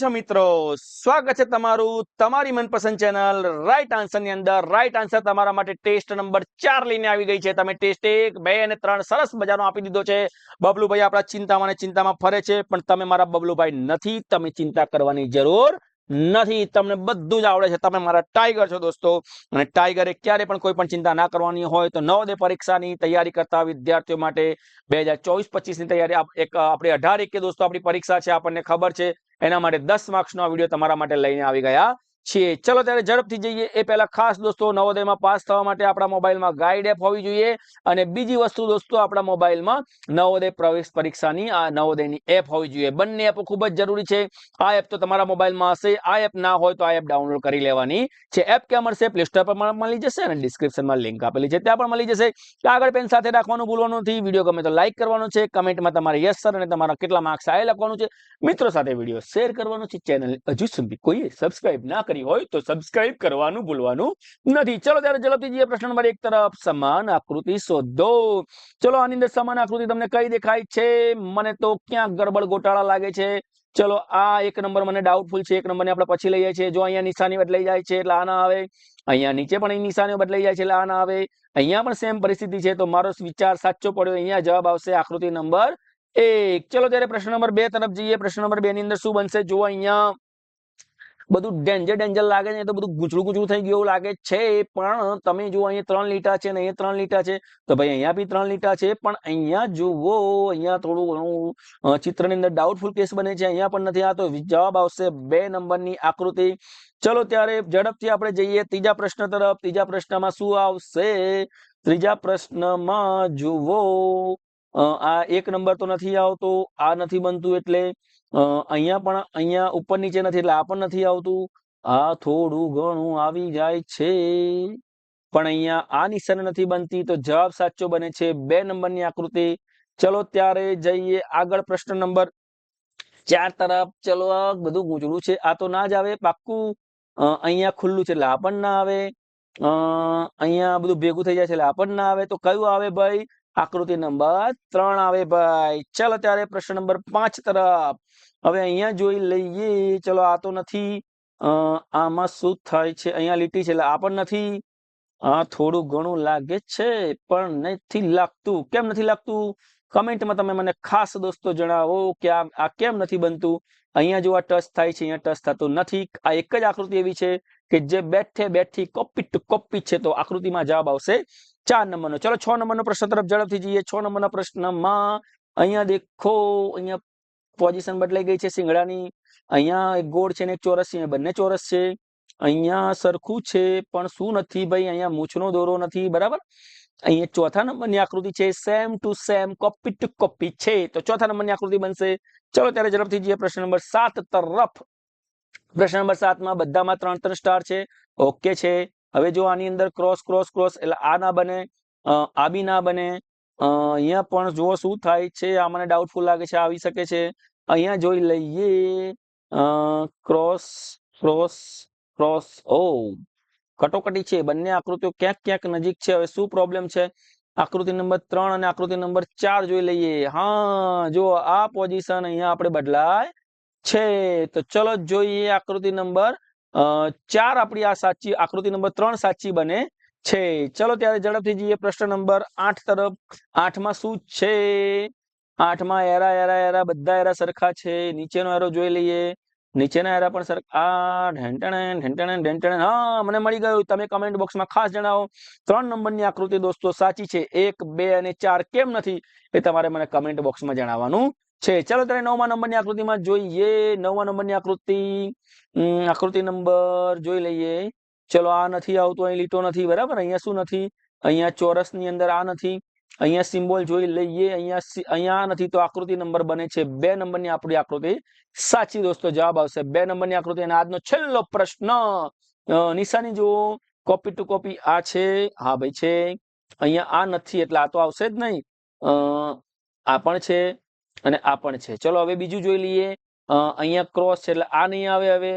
છો મિત્રો? સ્વાગત છે તમારું તમારી મનપસંદ ચેનલ રાઈટ આન્સરની અંદર. રાઈટ આન્સર તમારા માટે ટેસ્ટ નંબર ચાર લઈને આવી ગઈ છે. તમે ટેસ્ટ એક, બે અને ત્રણ સરસ મજાનો આપી દીધો છે. બબલુભાઈ આપણા ચિંતામાં ચિંતામાં ફરે છે, પણ તમે મારા બબલુભાઈ નથી. તમે ચિંતા કરવાની જરૂર નથી. તમને બધું જ આવડે છે. તમે મારા ટાઈગર છો દોસ્તો. અને ટાઈગરે ક્યારે પણ કોઈ પણ ચિંતા ના કરવાની હોય તો નવોદય પરીક્ષાની તૈયારી કરતા વિદ્યાર્થીઓ માટે બે હજાર ચોવીસ પચીસની તૈયારી એક, આપણે અઢાર એકે દોસ્તો આપણી પરીક્ષા છે. આપણને ખબર છે એના માટે દસ માર્ક્સનો આ વીડિયો તમારા માટે લઈને આવી ગયા. છીએ. ચલો ત્યારે ઝડપથી જઈએ. એ પહેલા ખાસ દોસ્તો નવોદયમાં પાસ થવા માટે આપણા મોબાઈલમાં ગાઈડ એપ હોવી જોઈએ અને બીજી વસ્તુ દોસ્તો આપણા મોબાઈલમાં નવોદય પ્રવેશ પરીક્ષાની, આ નવોદયની એપ હોવી જોઈએ. બંને એપ ખૂબ જ જરૂરી છે. આ એપ તો તમારા મોબાઈલમાં હશે. આ એપ ના હોય તો આ એપ ડાઉનલોડ કરી લેવાની છે. એપ ક્યાં મળશે? પ્લે સ્ટોર પર મળી જશે અને ડિસ્ક્રિપ્શનમાં લિંક આપેલી છે. ત્યાં પણ મળી જશે. કાગળ પેન સાથે રાખવાનું ભૂલવાનું નથી. વીડિયો ગમે તો લાઈક કરવાનો છે. કમેન્ટમાં તમારે યસ સર અને તમારા કેટલા માર્ક્સ આવે લખવાનું છે. મિત્રો સાથે વીડિયો શેર કરવાનો છે. ચેનલ હજુ સુધી કોઈએ સબસ્ક્રાઇબ ના કરી હોય તો સબસ્ક્રાઇબ કરવાનું ભૂલવાનું નથી. ચલો ત્યારે ઝડપથી પ્રશ્ન નંબર એક તરફ. સમાન આકૃતિ શોધો. ચલો આની અંદર સમાન આકૃતિ તમને કઈ દેખાય છે? મને તો ક્યાં ગરબડ ગોટાળા લાગે છે. ચલો આ એક નંબર મને ડાઉટફુલ છે. એક નંબરને આપણે પછી લઈએ છીએ. જો અહીંયા નિશાની બદલાઈ જાય છે એટલે આ ના આવે. અહીંયા નીચે પણ એ નિશાનીઓ બદલાઈ જાય છે એટલે આ ના આવે. અહીંયા પણ સેમ પરિસ્થિતિ છે. તો મારો વિચાર સાચો પડ્યો. અહીંયા જવાબ આવશે આકૃતિ નંબર એક. ચલો ત્યારે પ્રશ્ન નંબર બે તરફ જઈએ. પ્રશ્ન નંબર બે ની અંદર શું બનશે? જો અહીંયા. બધું ડેન્જર ડેન્જર લાગે છે તો બધું ગુચડું ગુચડું થઈ ગયું લાગે છે. પણ તમે જુઓ, અહીંયા ત્રણ લીટા છે ને અહીંયા ત્રણ લીટા છે. તો ભાઈ અહીંયા બી ત્રણ લીટા છે. પણ અહીંયા જુઓ, અહીંયા થોડું ઘણું ચિત્રની અંદર ડાઉટફુલ કેસ બને છે. અહીંયા પણ નથી આવતો. જવાબ આવશે બે નંબરની આકૃતિ. ચલો ત્યારે ઝડપથી આપણે જઈએ ત્રીજા પ્રશ્ન તરફ. ત્રીજા પ્રશ્નમાં શું આવશે? ત્રીજા પ્રશ્નમાં જુઓ. આ એક નંબર તો નથી આવતો, આ નથી બનતું એટલે અહીંયા પણ, અહીંયા ઉપર નીચે નથી એટલે આ પણ નથી આવતું. આ થોડું ઘણું આવી જાય છે, પણ અહીંયા આ નિશાન નથી બનતી. તો જવાબ સાચો બને છે બે નંબરની આકૃતિ. ચલો ત્યારે જઈએ આગળ પ્રશ્ન નંબર ચાર તરફ. ચલો, આ બધું ગૂંચળું છે. આ તો ના જ આવે, પાક્કું અહીંયા ખુલ્લું છે એટલે આ પણ ના આવે. અહીંયા બધું ભેગું થઈ જાય છે એટલે આ પણ ના આવે. તો કયું આવે ભાઈ? આકૃતિ નંબર ત્રણ આવે ભાઈ. ચાલો ત્યારે પ્રશ્ન નંબર પાંચ તરફ. હવે અહીંયા જોઈ લઈએ. ચલો, આ તો નથી. આમાં શું થાય છે? અહીંયા લીટી છે આ પણ નથી. આ થોડું ઘણું લાગે છે, પણ નથી લાગતું. કેમ નથી લાગતું? કમેન્ટમાં તમે મને ખાસ દોસ્તો જણાવો કે આ આ કેમ નથી બનતું? અહીંયા જો આ ટચ થાય છે, અહીંયા ટચ થતું નથી. આ એક જ આકૃતિ એવી છે કે જે બેઠે બેઠી કોપી ટુ કોપી છે, તો આકૃતિમાં જવાબ આવશે ચાર નંબરનો. ચલો છ નંબરનો પ્રશ્ન તરફ ઝડપથી જઈએ. છ નંબરના પ્રશ્નમાં અહીંયા દેખો, અહીંયા પોઝિશન બદલાઈ ગઈ છે સિંગડાની અહીંયા એક ગોળ છે ને એક ચોરસ છે બંને ચોરસ છે. અહીંયા સરખું છે, પણ શું નથી ભાઈ? અહીંયા મૂછનો દોરો નથી, બરાબર? અહીંયા ચોથા નંબરની આકૃતિ છે same to same copy to copy છે. તો ચોથા નંબરની આકૃતિ બનશે. ચલો ત્યારે ઝડપથી જઈએ પ્રશ્ન નંબર સાત તરફ. પ્રશ્ન નંબર સાતમાં બધામાં ત્રણ ત્રણ સ્ટાર છે. ઓકે છે. હવે જો આની અંદર ક્રોસ ક્રોસ ક્રોસ એટલે આ ના બને આ બી ના બને અહીંયા પણ જુઓ શું થાય છે, આ મને ડાઉટફુલ લાગે છે આવી શકે છે. અહીંયા જોઈ લઈએ ક્રોસ ક્રોસ ક્રોસ ઓ, કટોકટી છે, બંને આકૃતિઓ ક્યાંક ક્યાંક નજીક છે, હવે શું પ્રોબ્લેમ છે? આકૃતિ નંબર ત્રણ અને આકૃતિ નંબર ચાર જોઈ લઈએ. હા, જો આ પોઝિશન અહીંયા આપણે બદલાય છે, તો ચલો જોઈએ આકૃતિ નંબર ચાર આપણી આ સાચી આકૃતિ નંબર ત્રણ સાચી બને છે. ચલો ત્યારે ઝડપથી જઈએ. પ્રશ્ન નંબર આઠ તરફ. આઠમાં શું છે? આઠમાં એરા એરા એરા બધા એરા સરખા છે. નીચેનો એરો જોઈ લઈએ. નીચેના એરા પણ સરખા આ ઢેંટણે ઢેંટણે હા, મને મળી ગયું. તમે કમેન્ટ બોક્સમાં ખાસ જણાવો. ત્રણ નંબરની આકૃતિ દોસ્તો સાચી છે. એક, બે અને ચાર કેમ નથી એ તમારે મને કમેન્ટ બોક્સમાં જણાવવાનું છે. ચાલો ત્યારે નવમા નંબરની આકૃતિમાં જોઈએ. નવમા નંબરની આકૃતિ આકૃતિ નંબર જોઈ લઈએ. ચલો, આ નથી આવતું, અહીં લીટો નથી, બરાબર? અહીંયા શું નથી? અહીંયા ચોરસની અંદર આ નથી. અહીંયા સિમ્બોલ જોઈ લઈએ. અહીંયા અહીંયા નથી, તો આકૃતિ નંબર બને છે. બે નંબરની આપણી આકૃતિ સાચી, દોસ્તો, જવાબ આવશે. બે નંબરની આકૃતિ અને આજનો છેલ્લો પ્રશ્ન. નિશાની જુઓ. કોપી ટુ કોપી આ છે. હા, ભાઈ, છે. અહીંયા આ નથી, એટલે આ તો આવશે જ નહીં. આ પણ છે. અને આ પણ છે. ચલો હવે બીજું જોઈ લઈએ. અહીંયા ક્રોસ છે એટલે આ નહીં આવે હવે.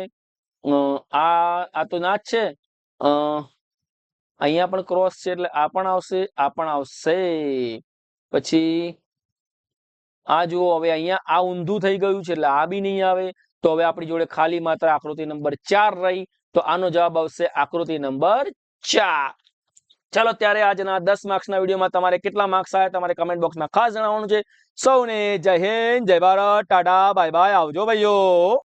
આ આ તો ના જ છે. અહીંયા પણ ક્રોસ છે એટલે આ પણ આવશે, આ પણ આવશે. પછી આ જુઓ હવે અહીંયા આ ઊંધું થઈ ગયું છે એટલે આ બી નહીં આવે. તો હવે આપણી જોડે ખાલી માત્ર આકૃતિ નંબર ચાર રહી. તો આનો જવાબ આવશે આકૃતિ નંબર ચાર. ચાલો ત્યારે આજના દસ માર્ક્સના વિડીયોમાં તમારે કેટલા માર્ક્સ આવ્યા તમારે કમેન્ટ બોક્સમાં ખાસ જણાવવાનું છે. સૌને જય હિન્દ, જય ભારત, ટાટા, બાય બાય, આવજો ભાઈઓ.